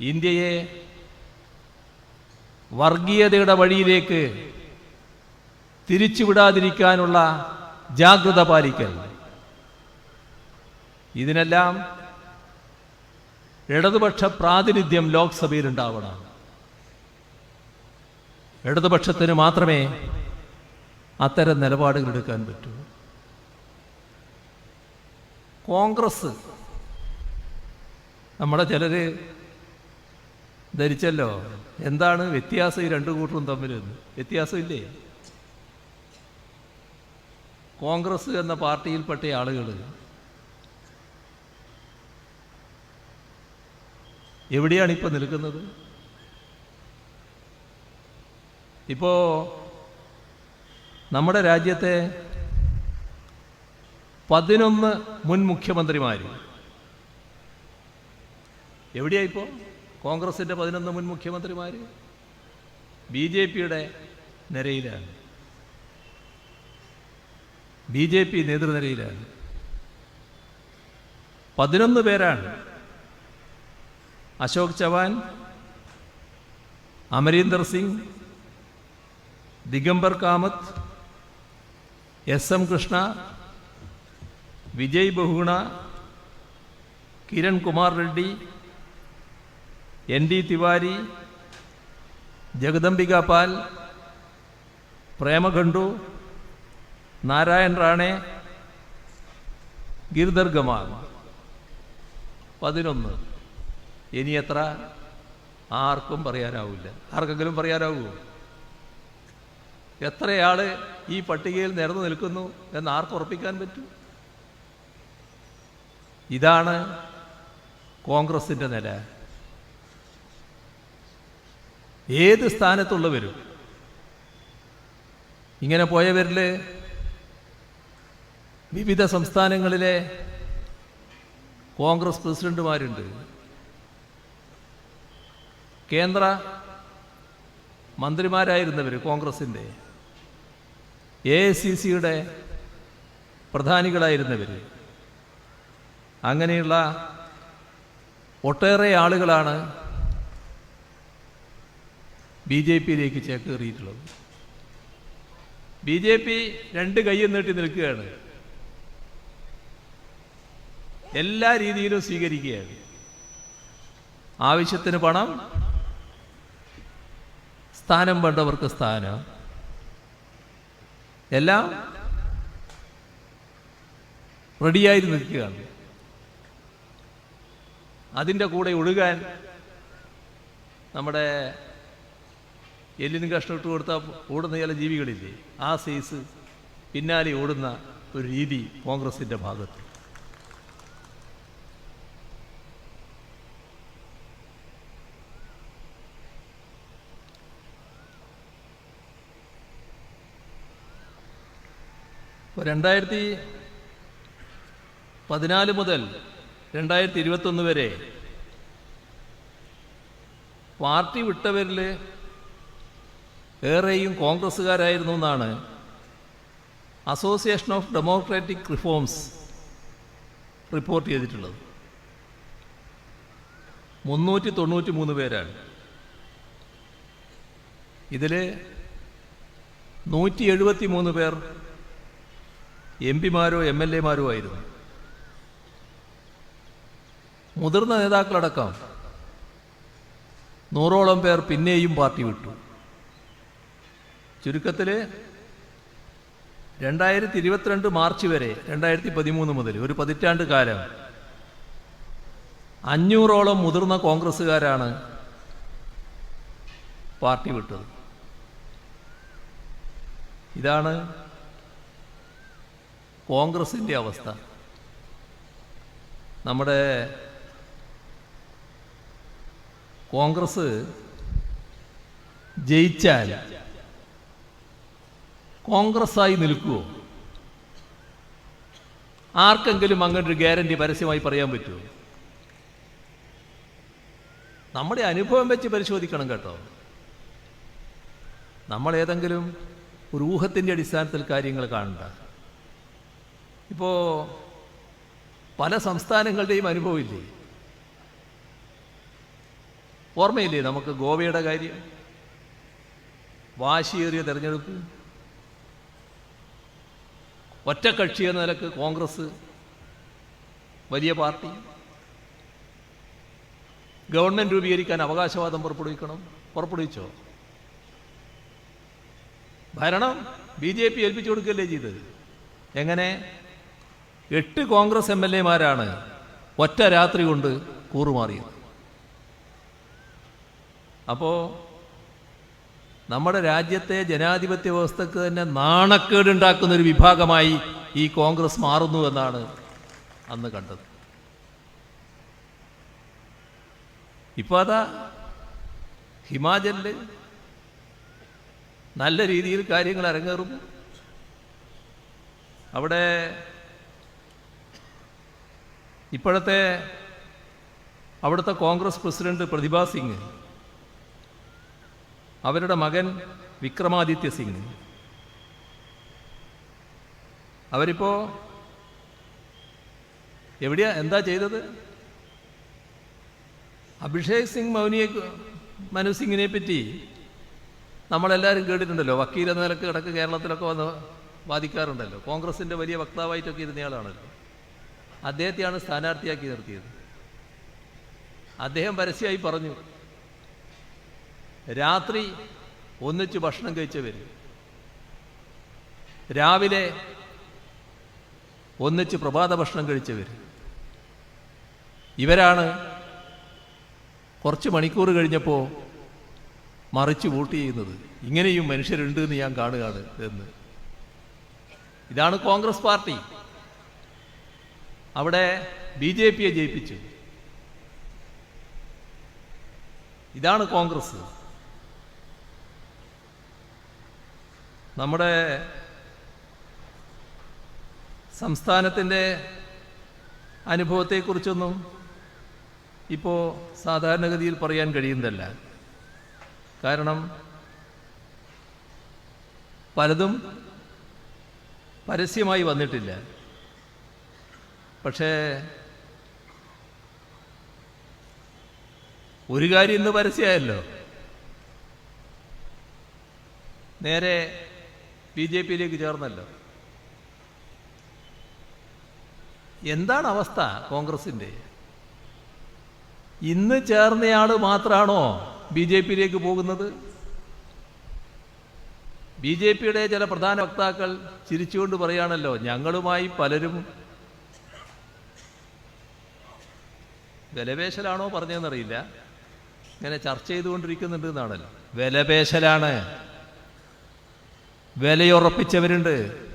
ഇന്ത്യയെ വർഗീയതയുടെ വഴിയിലേക്ക് തിരിച്ചുവിടാതിരിക്കാനുള്ള ജാഗ്രത പാലിക്കൽ. ഇതിനെല്ലാം ഇടതുപക്ഷ പ്രാതിനിധ്യം ലോക്സഭയിൽ ഉണ്ടാവണം ഇടതുപക്ഷത്തിന് മാത്രമേ അത്തരം നിലപാടുകൾ എടുക്കാൻ പറ്റൂ. കോൺഗ്രസ് നമ്മുടെ ചിലര് ധരിച്ചല്ലോ. എന്താണ് വ്യത്യാസം ഈ രണ്ടു കൂട്ടരും തമ്മിൽ? വ്യത്യാസമില്ലേ? കോൺഗ്രസ് എന്ന പാർട്ടിയിൽപ്പെട്ട ആളുകൾ എവിടെയാണ് ഇപ്പോൾ നിൽക്കുന്നത്? ഇപ്പോൾ നമ്മുടെ രാജ്യത്തെ പതിനൊന്ന് മുൻ മുഖ്യമന്ത്രിമാർ എവിടെയാ ഇപ്പോൾ കോൺഗ്രസിന്റെ പതിനൊന്ന് മുൻ മുഖ്യമന്ത്രിമാർ ബി ജെ പിയുടെ നിരയിലാണ്. ബി ജെ പി നേതൃനിരയിലാണ്. പതിനൊന്ന് പേരാണ്. Ashok Chavan Amarinder Singh Digambar Kamat S M Krishna Vijay Bahuguna Kiran Kumar Reddy N D Tiwari Jagdambika Pal Pema Khandu Narayan Rane ഗിരിദർഗമാ പതിനൊന്ന്. ഇനി എത്ര? ആർക്കും പറയാനാവില്ല. ആർക്കെങ്കിലും പറയാനാവുമോ എത്രയാൾ ഈ പട്ടികയിൽ നിരന്നു നിൽക്കുന്നു എന്ന് ആർക്ക് ഉറപ്പിക്കാൻ പറ്റും? ഇതാണ് കോൺഗ്രസിന്റെ നില. ഏത് സ്ഥാനത്തുള്ളവരും ഇങ്ങനെ പോയവരിൽ വിവിധ സംസ്ഥാനങ്ങളിലെ കോൺഗ്രസ് പ്രസിഡന്റുമാരുണ്ട്. കേന്ദ്ര മന്ത്രിമാരായിരുന്നവർ കോൺഗ്രസിന്റെ എ ഐ സി സിയുടെ പ്രധാനികളായിരുന്നവർ അങ്ങനെയുള്ള ഒട്ടേറെ ആളുകളാണ് ബി ജെ പിയിലേക്ക് ചേക്കേറിയിട്ടുള്ളത്. ബി ജെ പി രണ്ട് കൈയും നീട്ടി നിൽക്കുകയാണ്. എല്ലാ രീതിയിലും സ്വീകരിക്കുകയാണ്. ആവശ്യത്തിന് പണം സ്ഥാനം വേണ്ടവർക്ക് സ്ഥാനം എല്ലാം റെഡിയായി നിൽക്കുകയാണ്. അതിന്റെ കൂടെ ഒഴുകാൻ നമ്മുടെ എല്ലിന് കഷ്ണം ഇട്ട് കൊടുത്താൽ ഓടുന്ന ചില ജീവികളില്ലേ? ആ സൈസ് പിന്നാലെ ഓടുന്ന ഒരു രീതി കോൺഗ്രസിന്റെ ഭാഗത്ത്. ഇപ്പോൾ രണ്ടായിരത്തി പതിനാല് മുതൽ രണ്ടായിരത്തി ഇരുപത്തൊന്ന് വരെ പാർട്ടി വിട്ടവരിൽ ഏറെയും കോൺഗ്രസ്സുകാരായിരുന്നു എന്നാണ്. Association of Democratic Reforms report ചെയ്തിട്ടുള്ളത്. മുന്നൂറ്റി തൊണ്ണൂറ്റി മൂന്ന് പേരാണ്. ഇതിൽ നൂറ്റി എഴുപത്തി മൂന്ന് പേർ എം പിമാരോ എം എൽ എമാരോ ആയിരുന്നു. മുതിർന്ന നേതാക്കളടക്കം നൂറോളം പേർ പിന്നെയും പാർട്ടി വിട്ടു. ചുരുക്കത്തിൽ രണ്ടായിരത്തി ഇരുപത്തിരണ്ട് മാർച്ച് വരെ രണ്ടായിരത്തി പതിമൂന്ന് മുതൽ ഒരു പതിറ്റാണ്ട് കാലം അഞ്ഞൂറോളം മുതിർന്ന കോൺഗ്രസ്സുകാരാണ് പാർട്ടി വിട്ടത്. ഇതാണ് കോൺഗ്രസിന്റെ അവസ്ഥ. നമ്മുടെ കോൺഗ്രസ് ജയിച്ചാൽ കോൺഗ്രസ്സായി നിൽക്കുമോ ആർക്കെങ്കിലും അങ്ങനെ ഒരു ഗ്യാരണ്ടി പരസ്യമായി പറയാൻ പറ്റുമോ നമ്മുടെ അനുഭവം വെച്ച് പരിശോധിക്കണം കേട്ടോ. നമ്മൾ ഏതെങ്കിലും ഒരു ഊഹത്തിന്റെ അടിസ്ഥാനത്തിൽ കാര്യങ്ങൾ കാണണ്ട. ഇപ്പോൾ പല സംസ്ഥാനങ്ങളുടെയും അനുഭവമില്ലേ? ഓർമ്മയില്ലേ നമുക്ക് ഗോവയുടെ കാര്യം? വാശിയേറിയ തെരഞ്ഞെടുപ്പ്? ഒറ്റക്കക്ഷി എന്ന നിലയ്ക്ക് കോൺഗ്രസ് വലിയ പാർട്ടി. ഗവൺമെന്റ് രൂപീകരിക്കാൻ അവകാശവാദം പുറപ്പെടുവിക്കണം. പുറപ്പെടുവിച്ചോ? ഭരണം ബി ജെ പി ഏൽപ്പിച്ചു കൊടുക്കുകയല്ലേ ചെയ്തത്? എങ്ങനെ? എട്ട് കോൺഗ്രസ് എം എൽ എമാരാണ് ഒറ്റ രാത്രി കൊണ്ട് കൂറുമാറിയത്. അപ്പോൾ നമ്മുടെ രാജ്യത്തെ ജനാധിപത്യ വ്യവസ്ഥക്ക് തന്നെ നാണക്കേടുണ്ടാക്കുന്ന ഒരു വിഭാഗമായി ഈ കോൺഗ്രസ് മാറുന്നു എന്നാണ് അന്ന് കണ്ടത്. ഇപ്പോൾ അതാ ഹിമാചലിൽ നല്ല രീതിയിൽ കാര്യങ്ങൾ അരങ്ങേറും അവിടെ ഇപ്പോഴത്തെ അവിടുത്തെ കോൺഗ്രസ് പ്രസിഡന്റ് പ്രതിഭ സിംഗ് അവരുടെ മകൻ വിക്രമാദിത്യ സിംഗ് അവരിപ്പോ എവിടെയാ? എന്താ ചെയ്തത്? അഭിഷേക് സിംഗ് മൗനിയെ മനു സിംഗിനെ പറ്റി നമ്മളെല്ലാവരും കേട്ടിട്ടുണ്ടല്ലോ. വക്കീൽ എന്ന നിലയ്ക്ക് കിടക്ക് കേരളത്തിലൊക്കെ വന്ന് വാദിക്കാറുണ്ടല്ലോ. കോൺഗ്രസിന്റെ വലിയ വക്താവായിട്ടൊക്കെ ഇരുന്നയാളാണല്ലോ അദ്ദേഹത്തെയാണ് സ്ഥാനാർത്ഥിയാക്കി നിർത്തിയത്. അദ്ദേഹം പരസ്യമായി പറഞ്ഞു രാത്രി ഒന്നിച്ച് ഭക്ഷണം കഴിച്ചവർ രാവിലെ ഒന്നിച്ച് പ്രഭാത ഭക്ഷണം കഴിച്ചവർ ഇവരാണ് കുറച്ച് മണിക്കൂർ കഴിഞ്ഞപ്പോൾ മറിച്ച് വോട്ട് ചെയ്യുന്നത്. ഇങ്ങനെയും മനുഷ്യരുണ്ട് എന്ന് ഞാൻ കാണുകയാണ് എന്ന്. ഇതാണ് കോൺഗ്രസ് പാർട്ടി. അവിടെ ബി ജെ പിയെ ജയിപ്പിച്ചു. ഇതാണ് കോൺഗ്രസ്. നമ്മുടെ സംസ്ഥാനത്തിന്റെ അനുഭവത്തെക്കുറിച്ചൊന്നും ഇപ്പോൾ സാധാരണഗതിയിൽ പറയാൻ കഴിയുന്നതല്ല. കാരണം പലതും പരസ്യമായി വന്നിട്ടില്ല. പക്ഷേ ഒരു കാര്യം ഇന്ന് പരസ്യമായല്ലോ. നേരെ ബി ജെ പിയിലേക്ക് ചേർന്നല്ലോ. എന്താണ് അവസ്ഥ കോൺഗ്രസിന്റെ? ഇന്ന് ചേർന്നയാൾ മാത്രമാണോ ബി ജെ പിയിലേക്ക് പോകുന്നത്? ബി ജെ പിയുടെ ചില പ്രധാന വക്താക്കൾ ചിരിച്ചുകൊണ്ട് പറയുകയാണല്ലോ ഞങ്ങളുമായി പലരും വിലപേശലാണോ പറഞ്ഞതെന്നറിയില്ല. ഇങ്ങനെ ചർച്ച ചെയ്തുകൊണ്ടിരിക്കുന്നുണ്ട് എന്നാണല്ലോ. വിലപേശലാണ്. വിലയുറപ്പിച്ചവരുണ്ട്.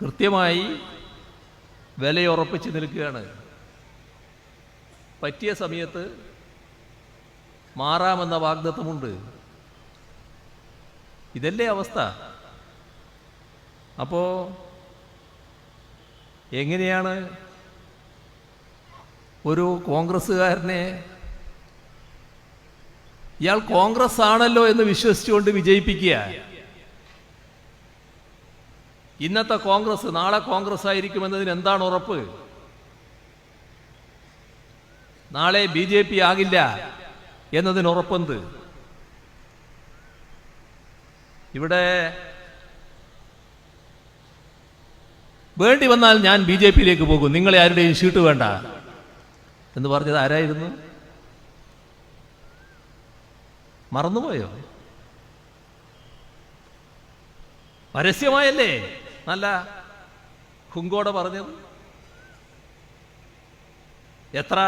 കൃത്യമായി വിലയുറപ്പിച്ച് നിൽക്കുകയാണ്. പറ്റിയ സമയത്ത് മാറാമെന്ന വാഗ്ദത്വമുണ്ട് ഇതല്ലേ അവസ്ഥ. അപ്പോൾ എങ്ങനെയാണ് ഒരു കോൺഗ്രസ്സുകാരനെ ഇയാൾ കോൺഗ്രസ് ആണല്ലോ എന്ന് വിശ്വസിച്ചുകൊണ്ട് വിജയിപ്പിക്കുക. ഇന്നത്തെ കോൺഗ്രസ് നാളെ കോൺഗ്രസ് ആയിരിക്കും ആയിരിക്കുമെന്നതിന് എന്താണ് ഉറപ്പ്? നാളെ ബി ജെ പി ആകില്ല എന്നതിന് ഉറപ്പെന്ത്? ഇവിടെ വേണ്ടി വന്നാൽ ഞാൻ ബി ജെ പിയിലേക്ക് പോകും. നിങ്ങളെ ആരുടെയും ഷീട്ട് വേണ്ട. എന്ന് പറഞ്ഞത് ആരായിരുന്നു? മറന്നുപോയോ? പരസ്യമായല്ലേ? നല്ല ഹുങ്കോടെ പറഞ്ഞത്? എത്ര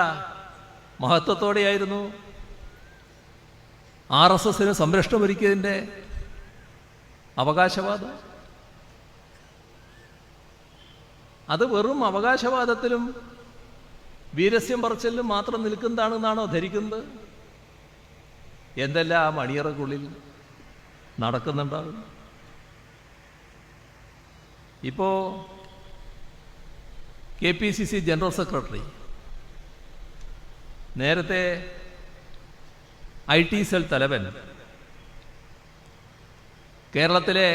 മഹത്വത്തോടെയായിരുന്നു? ആർ എസ് എസിന് സംരക്ഷണം ഒരുക്കിയതിന്റെ അവകാശവാദം? അത് വെറും അവകാശവാദത്തിലും വീരസ്യം പറച്ചിലും മാത്രം നിൽക്കുന്നതാണെന്നാണോ ധരിക്കുന്നത്? എന്തെല്ലാം ആ മണിയറക്കുള്ളിൽ നടക്കുന്നുണ്ടാവും ഇപ്പോൾ K P C C general secretary നേരത്തെ ഐ ടി സെൽ തലവൻ കേരളത്തിലെ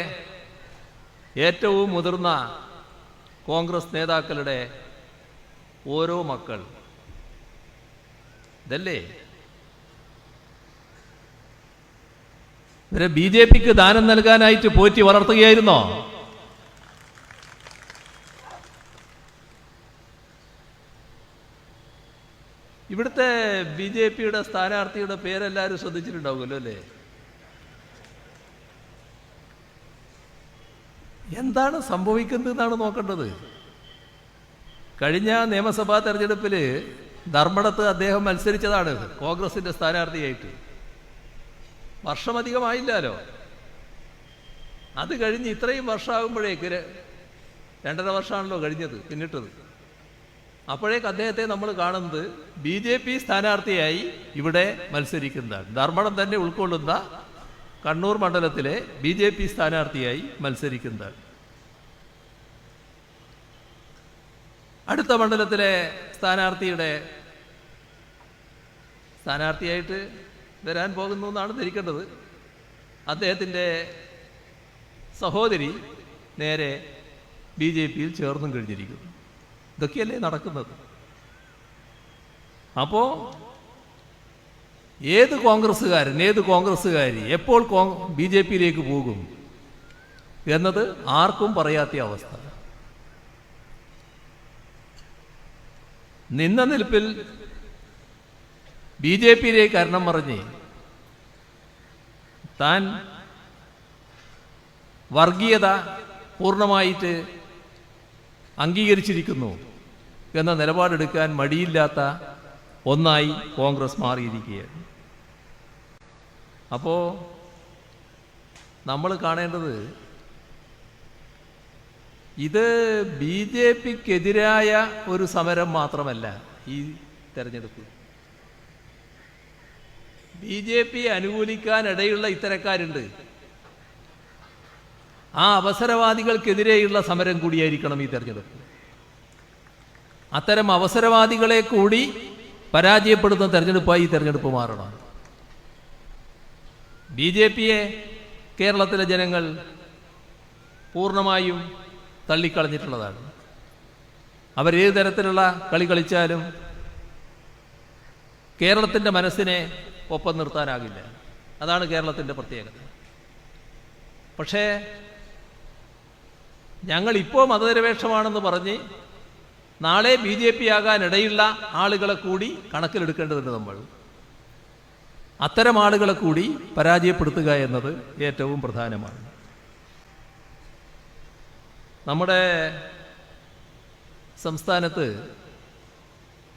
ഏറ്റവും മുതിർന്ന കോൺഗ്രസ് നേതാക്കളുടെ ഓരോ മക്കൾ. ഇതല്ലേ? ഇവരെ ബി ജെ പിക്ക് ദാനം നൽകാനായിട്ട് പോറ്റി വളർത്തുകയായിരുന്നോ? ഇവിടുത്തെ ബി ജെ പിയുടെ സ്ഥാനാർത്ഥിയുടെ പേരെല്ലാവരും ശ്രദ്ധിച്ചിട്ടുണ്ടാവുമല്ലോ അല്ലേ? എന്താണ് സംഭവിക്കുന്നത് എന്നാണ് നോക്കേണ്ടത്. കഴിഞ്ഞ നിയമസഭാ തെരഞ്ഞെടുപ്പിൽ ധർമ്മടത്ത് അദ്ദേഹം മത്സരിച്ചതാണ് കോൺഗ്രസിന്റെ സ്ഥാനാർത്ഥിയായിട്ട്. വർഷമധികമായില്ലല്ലോ അത് കഴിഞ്ഞ് ഇത്രയും വർഷമാകുമ്പോഴേക്ക് രണ്ടര വർഷമാണല്ലോ കഴിഞ്ഞത് പിന്നിട്ടത്. അപ്പോഴേക്ക് അദ്ദേഹത്തെ നമ്മൾ കാണുന്നത് ബി ജെ പി സ്ഥാനാർത്ഥിയായി ഇവിടെ മത്സരിക്കുന്നതാണ്. ധർമ്മടം തന്നെ ഉൾക്കൊള്ളുന്ന കണ്ണൂർ മണ്ഡലത്തിലെ ബി ജെ പി സ്ഥാനാർത്ഥിയായി മത്സരിക്കുന്നതാണ്. അടുത്ത മണ്ഡലത്തിലെ സ്ഥാനാർത്ഥിയുടെ സ്ഥാനാർത്ഥിയായിട്ട് വരാൻ പോകുന്നു എന്നാണ് ധരിക്കേണ്ടത്. അദ്ദേഹത്തിന്റെ സഹോദരി നേരെ ബി ജെ പിയിൽ ചേർന്നും കഴിഞ്ഞിരിക്കുന്നു. ഇതൊക്കെയല്ലേ നടക്കുന്നത്? അപ്പോൾ ഏത് കോൺഗ്രസ്സുകാരൻ ഏത് കോൺഗ്രസ്സുകാരി എപ്പോൾ ബി ജെ പിയിലേക്ക് പോകും എന്നത് ആർക്കും പറയാത്ത അവസ്ഥ. നിന്ന നിൽപ്പിൽ ബി ജെ പിയിലേക്ക് കരണം പറഞ്ഞ് താൻ വർഗീയത പൂർണമായിട്ട് അംഗീകരിച്ചിരിക്കുന്നു എന്ന നിലപാടെടുക്കാൻ മടിയില്ലാത്ത ഒന്നായി കോൺഗ്രസ് മാറിയിരിക്കുകയാണ്. അപ്പോൾ നമ്മൾ കാണേണ്ടത് ഇത് ബി ജെ പിക്കെതിരായ ഒരു സമരം മാത്രമല്ല ഈ തെരഞ്ഞെടുപ്പ്. ബി ജെ പി അനുകൂലിക്കാനിടയുള്ള ഇത്തരക്കാരുണ്ട്. ആ അവസരവാദികൾക്കെതിരെയുള്ള സമരം കൂടിയായിരിക്കണം ഈ തെരഞ്ഞെടുപ്പ്. അത്തരം അവസരവാദികളെ കൂടി പരാജയപ്പെടുന്ന തെരഞ്ഞെടുപ്പായി ഈ തെരഞ്ഞെടുപ്പ് മാറണം. ബി ജെ പിയെ കേരളത്തിലെ ജനങ്ങൾ പൂർണമായും തള്ളിക്കളഞ്ഞിട്ടുള്ളതാണ്. അവരേത് തരത്തിലുള്ള കളി കളിച്ചാലും കേരളത്തിന്റെ മനസ്സിനെ ഒപ്പം നിർത്താനാകില്ല. അതാണ് കേരളത്തിന്റെ പ്രത്യേകത. പക്ഷേ ഞങ്ങൾ ഇപ്പോൾ മതനിരപേക്ഷമാണെന്ന് പറഞ്ഞ് നാളെ ബി ജെ പി ആകാനിടയുള്ള ആളുകളെ കൂടി കണക്കിലെടുക്കേണ്ടതുണ്ട് നമ്മൾ. അത്തരം ആളുകളെ കൂടി പരാജയപ്പെടുത്തുക എന്നത് ഏറ്റവും പ്രധാനമാണ്. നമ്മുടെ സംസ്ഥാനത്ത്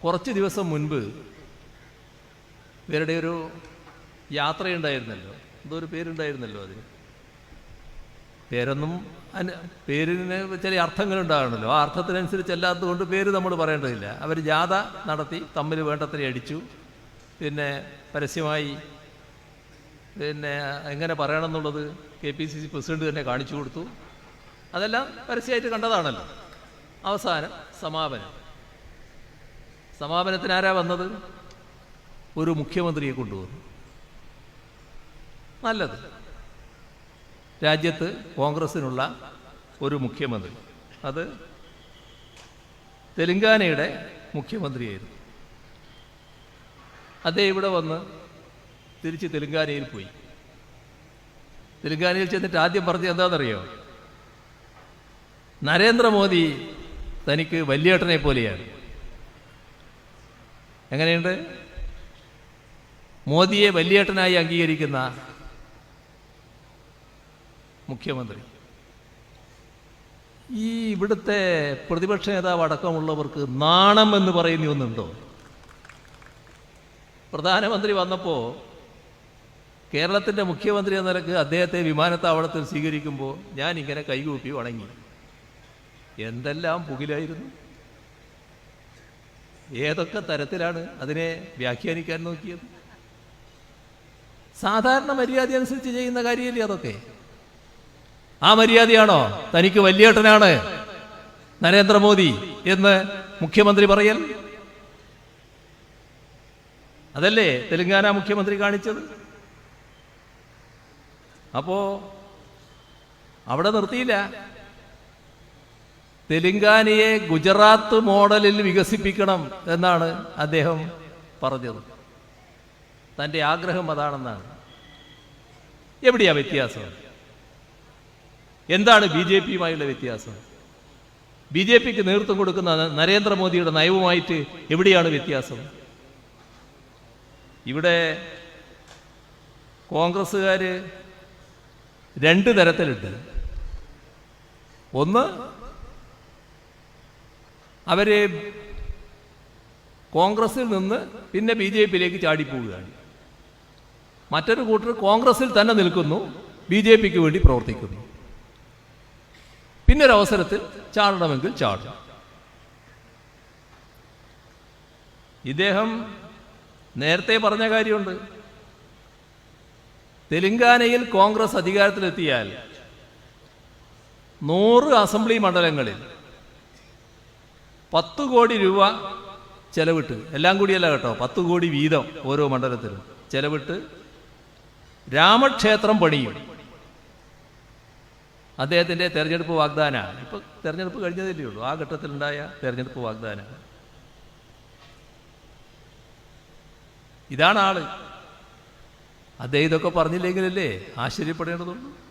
കുറച്ച് ദിവസം മുൻപ് ഇവരുടെ ഒരു യാത്രയുണ്ടായിരുന്നല്ലോ. എന്തോ ഒരു പേരുണ്ടായിരുന്നല്ലോ അതിന്? പേരൊന്നും അന് പേരിന് ചില അർത്ഥങ്ങളുണ്ടാകണമല്ലോ. ആ അർത്ഥത്തിനനുസരിച്ചല്ലാത്തത് കൊണ്ട് പേര് നമ്മൾ പറയേണ്ടതില്ല. അവർ ജാഥ നടത്തി തമ്മിൽ വേണ്ടത്ര അടിച്ചു. പിന്നെ പരസ്യമായി പിന്നെ എങ്ങനെ പറയണം എന്നുള്ളത് K P C C president തന്നെ കാണിച്ചു കൊടുത്തു. അതെല്ലാം പരസ്യമായിട്ട് കണ്ടതാണല്ലോ. അവസാനം സമാപനം. സമാപനത്തിന് ആരാ വന്നത്? ഒരു മുഖ്യമന്ത്രിയെ കൊണ്ടുവന്നു. നല്ലത്. രാജ്യത്ത് കോൺഗ്രസിനുള്ള ഒരു മുഖ്യമന്ത്രി. അത് തെലുങ്കാനയുടെ മുഖ്യമന്ത്രിയായിരുന്നു. അദ്ദേഹം ഇവിടെ വന്ന് തിരിച്ച് തെലുങ്കാനയിൽ പോയി. തെലുങ്കാനയിൽ ചെന്നിട്ട് ആദ്യം പറഞ്ഞത് എന്താണെന്നറിയോ? നരേന്ദ്രമോദി തനിക്ക് വലിയേട്ടനെ പോലെയാണ്. എങ്ങനെയുണ്ട്? മോദിയെ വലിയേട്ടനായി അംഗീകരിക്കുന്ന മുഖ്യമന്ത്രി. ഈ ഇവിടുത്തെ പ്രതിപക്ഷ നേതാവ് അടക്കമുള്ളവർക്ക് നാണം എന്ന് പറയുന്ന ഒന്നുണ്ടോ? പ്രധാനമന്ത്രി വന്നപ്പോൾ കേരളത്തിന്റെ മുഖ്യമന്ത്രി എന്ന നിലയ്ക്ക് അദ്ദേഹത്തെ വിമാനത്താവളത്തിൽ സ്വീകരിക്കുമ്പോൾ ഞാൻ ഇങ്ങനെ കൈകൂപ്പി വണങ്ങി. എന്തെല്ലാം പുകിലായിരുന്നു? ഏതൊക്കെ തരത്തിലാണ് അതിനെ വ്യാഖ്യാനിക്കാൻ നോക്കിയത്? സാധാരണ മര്യാദ അനുസരിച്ച് ചെയ്യുന്ന കാര്യമല്ലേ അതൊക്കെ? ആ മര്യാദയാണോ? തനിക്ക് വലിയേട്ടനാണ് നരേന്ദ്രമോദി എന്ന് മുഖ്യമന്ത്രി പറയൽ? അതല്ലേ തെലങ്കാന മുഖ്യമന്ത്രി കാണിച്ചത്? അപ്പോ അവിടെ നിർത്തിയില്ല. തെലുങ്കാനയെ ഗുജറാത്ത് മോഡലിൽ വികസിപ്പിക്കണം എന്നാണ് അദ്ദേഹം പറഞ്ഞത്. തന്റെ ആഗ്രഹം അതാണെന്നാണ്. എവിടെയാ വ്യത്യാസം? എന്താണ് ബി ജെ പിയുമായുള്ള വ്യത്യാസം? ബി ജെ പിക്ക് നേതൃത്വം കൊടുക്കുന്ന നരേന്ദ്രമോദിയുടെ നയവുമായിട്ട് എവിടെയാണ് വ്യത്യാസം? ഇവിടെ കോൺഗ്രസ്സുകാർ രണ്ട് തരത്തിലുണ്ട്. ഒന്ന് അവർ കോൺഗ്രസിൽ നിന്ന് പിന്നെ ബി ജെ പിയിലേക്ക് ചാടിപ്പോവുകയാണ്. മറ്റൊരു കൂട്ടർ കോൺഗ്രസിൽ തന്നെ നിൽക്കുന്നു ബി ജെ പിക്ക് വേണ്ടി പ്രവർത്തിക്കുന്നു. പിന്നെ ഒരു അവസരത്തിൽ ചാടണമെങ്കിൽ ചാടും. ഇദ്ദേഹം നേരത്തെ പറഞ്ഞ കാര്യമുണ്ട്. തെലങ്കാനയിൽ കോൺഗ്രസ് അധികാരത്തിലെത്തിയാൽ നൂറ് അസംബ്ലി മണ്ഡലങ്ങളിൽ പത്ത് കോടി രൂപ ചെലവിട്ട് എല്ലാം കൂടിയല്ല കേട്ടോ പത്ത് കോടി വീതം ഓരോ മണ്ഡലത്തിലും ചെലവിട്ട് രാമക്ഷേത്രം പണിയും. അദ്ദേഹത്തിന്റെ തെരഞ്ഞെടുപ്പ് വാഗ്ദാനമാണ്. ഇപ്പൊ തെരഞ്ഞെടുപ്പ് കഴിഞ്ഞതല്ലേ ഉള്ളൂ. ആ ഘട്ടത്തിലുണ്ടായ തെരഞ്ഞെടുപ്പ് വാഗ്ദാനമാണ് ഇതാണ് ആൾ. അദ്ദേഹം ഇതൊക്കെ പറഞ്ഞില്ലെങ്കിലല്ലേ ആശ്ചര്യപ്പെടേണ്ടതുള്ളൂ?